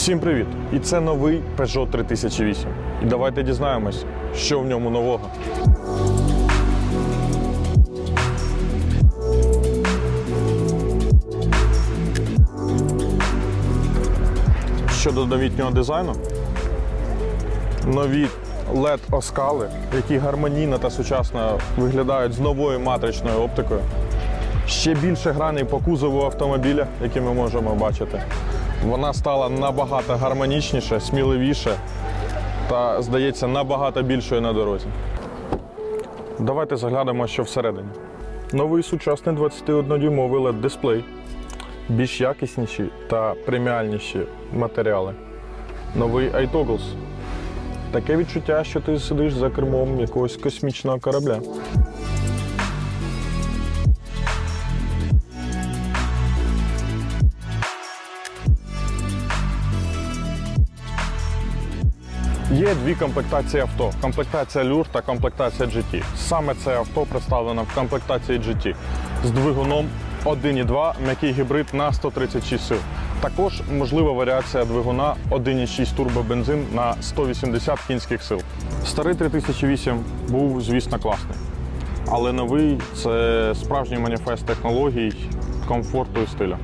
Всім привіт! І це новий Peugeot 3008. І давайте дізнаємось, що в ньому нового. Щодо новітнього дизайну, нові led оскали, які гармонійно та сучасно виглядають з новою матричною оптикою. Ще більше граней по кузову автомобіля, які ми можемо бачити. Вона стала набагато гармонічніше, сміливіше та, здається, набагато більшою на дорозі. Давайте заглянемо, що всередині. Новий сучасний 21-дюймовий led дисплей, більш якісніші та преміальніші матеріали. Новий iToggles. Таке відчуття, що ти сидиш за кермом якогось космічного корабля. Є дві комплектації авто: комплектація Люр та комплектація GT. Саме це авто представлено в комплектації GT з двигуном 1.2 м'який гібрид на 136 сил. Також можлива варіація двигуна 1.6 турбобензин на 180 кінських сил. Старий 3008 був, звісно, класний. Але новий це справжній маніфест технологій, комфорту і стиля.